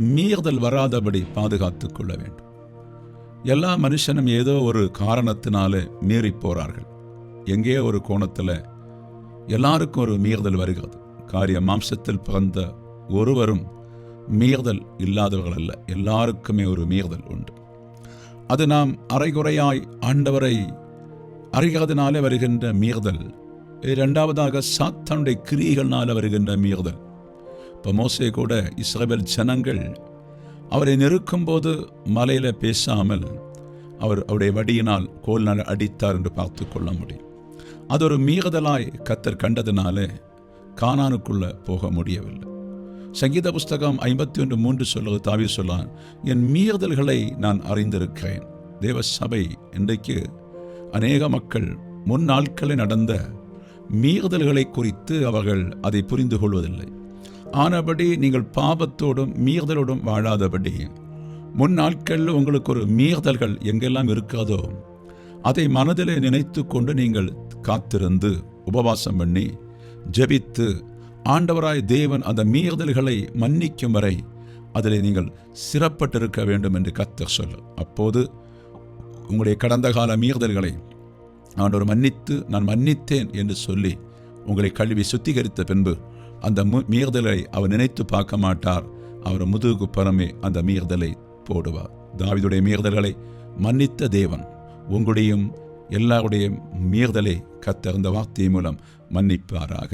மீறுதல் வராதபடி பாதுகாத்து கொள்ள வேண்டும். எல்லா மனுஷனும் ஏதோ ஒரு காரணத்தினால மீறி போறார்கள். எங்கே ஒரு கோணத்தில் எல்லாருக்கும் ஒரு மீறுதல் வருகிறது. காரிய மாம்சத்தில் பிறந்த ஒருவரும் மீறுதல் இல்லாதவர்கள் அல்ல. எல்லாருக்குமே ஒரு மீறுதல் உண்டு. அது நாம் அரைகுறையாய் ஆண்டவரை அறிகிறதுனாலே வருகின்ற மீறுதல். இரண்டாவதாக சாத்தானுடைய கிரியைகள்னால வருகின்ற மீறுதல். இப்போ மோசே கூட இஸ்ரேல் ஜனங்கள் அவரை நெருக்கும்போது மலையில பேசாமல் அவர் அவருடைய வடியினால் கோல்னால் அடித்தார் என்று பார்த்து கொள்ள முடியும். அது ஒரு மீறுதலாய் கத்தர் கண்டதினாலே கானானுக்குள்ள போக முடியவில்லை. சங்கீத புஸ்தகம் ஐம்பத்தி ஒன்று மூன்று சொல்வது தாவி சொல்லான் என் மீறுதல்களை நான் அறிந்திருக்கிறேன். தேவ சபை இன்றைக்கு அநேக மக்கள் முன் நாட்களில் நடந்த மீறுதல்களை குறித்து அவர்கள் அதை புரிந்து கொள்வதில்லை. ஆனபடி நீங்கள் பாவத்தோடும் மீறுதலோடும் வாழாதபடி. முன் நாட்களில் உங்களுக்கு ஒரு மீறுதல்கள் எங்கெல்லாம் இருக்காதோ அதை மனதிலே நினைத்து கொண்டு நீங்கள் காத்திருந்து உபவாசம் பண்ணி ஜெபித்து ஆண்டவராய் தேவன் அந்த மீறுதல்களை மன்னிக்கும் வரை அதில் நீங்கள் சிறப்பட்டிருக்க வேண்டும் என்று கத்த சொல். அப்போது உங்களுடைய கடந்த கால மீறுதல்களை ஆண்டவர் மன்னித்து நான் மன்னித்தேன் என்று சொல்லி உங்களை கழுவி சுத்திகரித்த பின்பு அந்த மீறுதலை அவர் நினைத்து பார்க்க மாட்டார். அவர் முதுகுக்கு பரமே அந்த மீறுதலை போடுவார். தாவிதுடைய மீறுதல்களை மன்னித்த தேவன் உங்களுடையும் எல்லாருடைய மீறுதலை கத்தர் இந்த வார்த்தை மூலம் மன்னிப்பாராக.